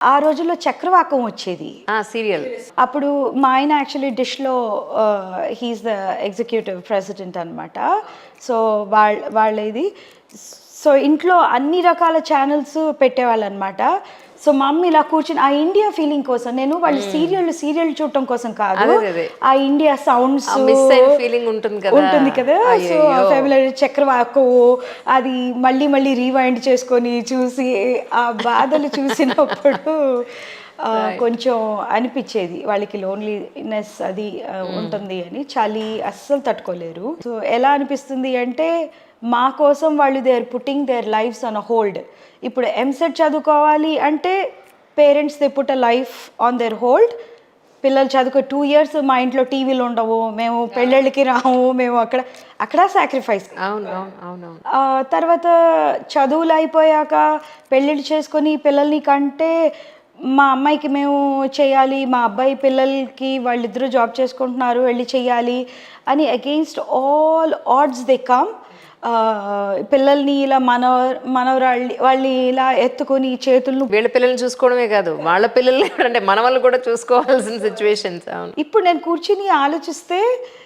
ఆ రోజుల్లో చక్రవాకం వచ్చేది. సీరియల్. అప్పుడు మా ఆయన actually డిష్లో he is the executive president అనమాట సో వాళ్ళ వాళ్ళ ఇది సో ఇంట్లో అన్ని రకాల ఛానల్స్ పెట్టేవాళ్ళు అనమాట సో మా అమ్మ ఇలా కూర్చుని ఆ ఇండియా ఫీలింగ్ కోసం నేను వాళ్ళు సీరియల్ సీరియల్ చూడటం కోసం కాదు. ఆ ఇండియా సౌండ్స్ feeling ఉంటుంది కదా. ఉంటుంది కదా. సో. ఫెమిలర్ చక్రవాకు అది మళ్ళీ మళ్ళీ రీవైండ్ చేసుకొని చూసి ఆ బాధలు చూసినప్పుడు కొంచెం అనిపించేది. వాళ్ళకి లోన్లీనెస్ అది ఉంటుంది అని. చలి అస్సలు తట్టుకోలేరు. సో ఎలా అనిపిస్తుంది అంటే మా కోసం వాళ్ళు they are putting their lives on hold ఇప్పుడు ఎంసెట్ చదువుకోవాలి అంటే parents they put a life on their hold పిల్లలు చదువుకో టూ ఇయర్స్ మా ఇంట్లో టీవీలు ఉండవు మేము పెళ్ళిళ్ళకి రాము మేము అక్కడ అక్కడ సాక్రిఫైస్ తర్వాత చదువులు అయిపోయాక పెళ్ళిళ్ళు చేసుకొని పిల్లల్ని కంటే మా అమ్మాయికి మేము చేయాలి మా అబ్బాయి పిల్లలకి వాళ్ళిద్దరూ జాబ్ చేసుకుంటున్నారు వెళ్ళి చేయాలి అని against all odds they come పిల్లల్ని ఇలా మనవ మనవరాళ్ళని వాళ్ళని ఇలా ఎత్తుకొని చేతులను వీళ్ళ పిల్లల్ని చూసుకోవడమే కాదు వాళ్ళ పిల్లల్ని అంటే మన వాళ్ళు కూడా చూసుకోవాల్సిన సిచ్యువేషన్స్ అవును. ఇప్పుడు నేను కూర్చుని ఆలోచిస్తే